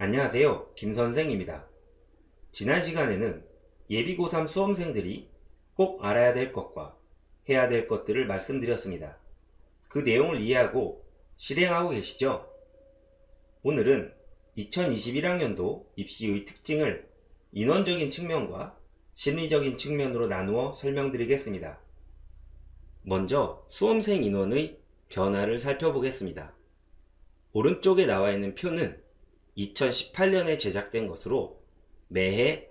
안녕하세요. 김선생입니다. 지난 시간에는 예비 고3 수험생들이 꼭 알아야 될 것과 해야 될 것들을 말씀드렸습니다. 그 내용을 이해하고 실행하고 계시죠? 오늘은 2021학년도 입시의 특징을 인원적인 측면과 심리적인 측면으로 나누어 설명드리겠습니다. 먼저 수험생 인원의 변화를 살펴보겠습니다. 오른쪽에 나와 있는 표는 2018년에 제작된 것으로 매해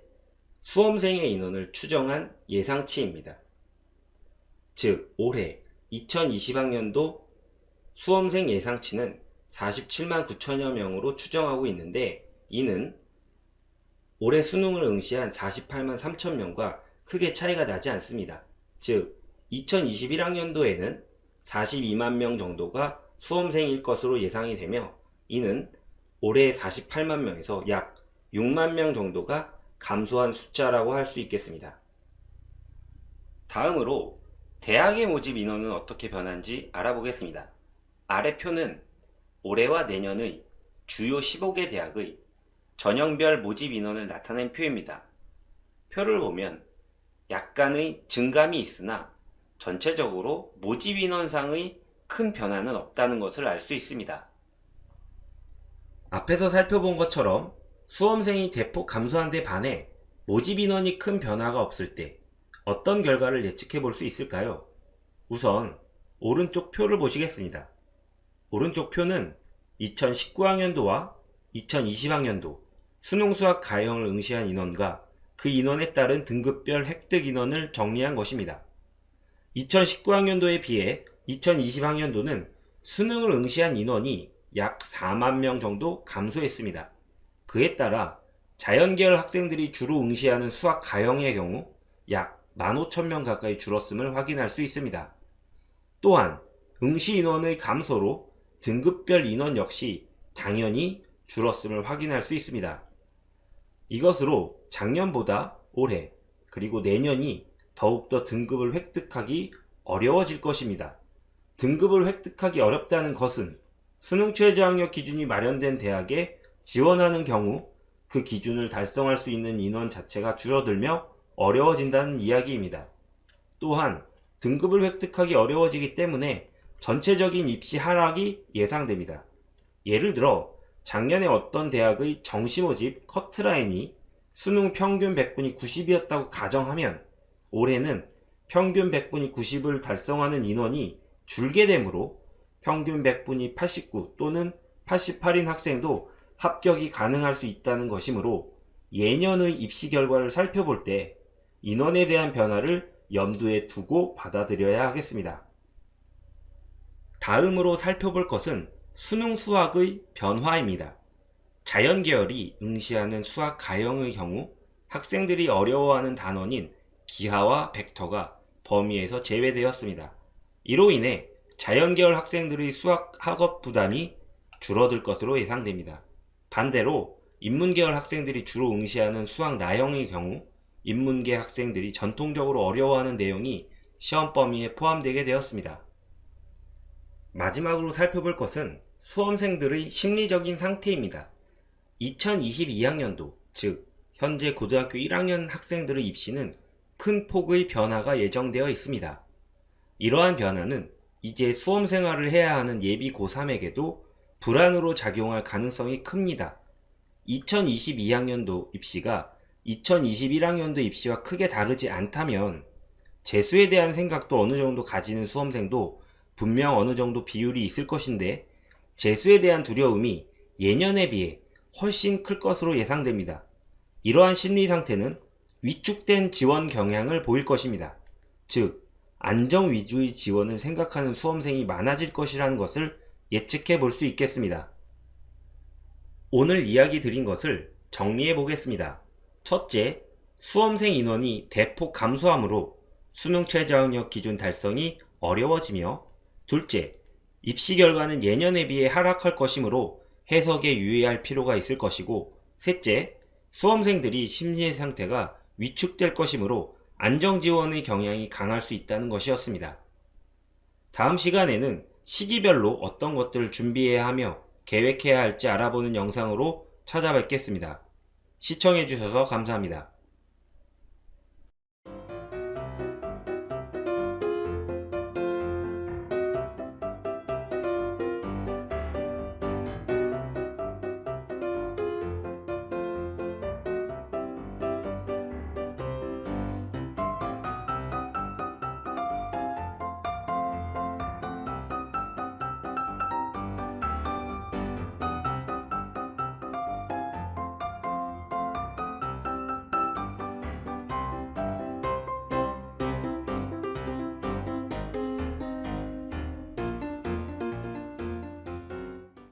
수험생의 인원을 추정한 예상치입니다. 즉, 올해 2020학년도 수험생 예상치는 47만 9천여 명으로 추정하고 있는데 이는 올해 수능을 응시한 48만 3천 명과 크게 차이가 나지 않습니다. 즉, 2021학년도에는 42만 명 정도가 수험생일 것으로 예상이 되며 이는 올해 48만 명에서 약 6만 명 정도가 감소한 숫자라고 할 수 있겠습니다. 다음으로 대학의 모집 인원은 어떻게 변한지 알아보겠습니다. 아래 표는 올해와 내년의 주요 15개 대학의 전형별 모집 인원을 나타낸 표입니다. 표를 보면 약간의 증감이 있으나 전체적으로 모집 인원상의 큰 변화는 없다는 것을 알 수 있습니다. 앞에서 살펴본 것처럼 수험생이 대폭 감소한 데 반해 모집 인원이 큰 변화가 없을 때 어떤 결과를 예측해 볼 수 있을까요? 우선 오른쪽 표를 보시겠습니다. 오른쪽 표는 2019학년도와 2020학년도 수능 수학 가형을 응시한 인원과 그 인원에 따른 등급별 획득 인원을 정리한 것입니다. 2019학년도에 비해 2020학년도는 수능을 응시한 인원이 약 4만 명 정도 감소했습니다. 그에 따라 자연계열 학생들이 주로 응시하는 수학 가형의 경우 약 15,000명 가까이 줄었음을 확인할 수 있습니다. 또한 응시 인원의 감소로 등급별 인원 역시 당연히 줄었음을 확인할 수 있습니다. 이것으로 작년보다 올해 그리고 내년이 더욱더 등급을 획득하기 어려워질 것입니다. 등급을 획득하기 어렵다는 것은 수능 최저학력 기준이 마련된 대학에 지원하는 경우 그 기준을 달성할 수 있는 인원 자체가 줄어들며 어려워진다는 이야기입니다. 또한 등급을 획득하기 어려워지기 때문에 전체적인 입시 하락이 예상됩니다. 예를 들어 작년에 어떤 대학의 정시 모집 커트라인이 수능 평균 100분이 90이었다고 가정하면 올해는 평균 100분이 90을 달성하는 인원이 줄게 되므로 평균 100분이 89 또는 88인 학생도 합격이 가능할 수 있다는 것이므로 예년의 입시 결과를 살펴볼 때 인원에 대한 변화를 염두에 두고 받아들여야 하겠습니다. 다음으로 살펴볼 것은 수능 수학의 변화입니다. 자연 계열이 응시하는 수학 가형의 경우 학생들이 어려워하는 단원인 기하와 벡터가 범위에서 제외되었습니다. 이로 인해 자연계열 학생들의 수학 학업 부담이 줄어들 것으로 예상됩니다. 반대로 인문계열 학생들이 주로 응시하는 수학 나형의 경우 인문계 학생들이 전통적으로 어려워하는 내용이 시험 범위에 포함되게 되었습니다. 마지막으로 살펴볼 것은 수험생들의 심리적인 상태입니다. 2022학년도, 즉 현재 고등학교 1학년 학생들의 입시는 큰 폭의 변화가 예정되어 있습니다. 이러한 변화는 이제 수험 생활을 해야 하는 예비 고3에게도 불안으로 작용할 가능성이 큽니다. 2022학년도 입시가 2021학년도 입시와 크게 다르지 않다면 재수에 대한 생각도 어느 정도 가지는 수험생도 분명 어느 정도 비율이 있을 것인데 재수에 대한 두려움이 예년에 비해 훨씬 클 것으로 예상됩니다. 이러한 심리 상태는 위축된 지원 경향을 보일 것입니다. 즉, 안정 위주의 지원을 생각하는 수험생이 많아질 것이라는 것을 예측해 볼 수 있겠습니다. 오늘 이야기 드린 것을 정리해 보겠습니다. 첫째, 수험생 인원이 대폭 감소하므로 수능 최저학력 기준 달성이 어려워지며 둘째, 입시 결과는 예년에 비해 하락할 것이므로 해석에 유의할 필요가 있을 것이고 셋째, 수험생들이 심리 상태가 위축될 것이므로 안정지원의 경향이 강할 수 있다는 것이었습니다. 다음 시간에는 시기별로 어떤 것들을 준비해야 하며 계획해야 할지 알아보는 영상으로 찾아뵙겠습니다. 시청해주셔서 감사합니다.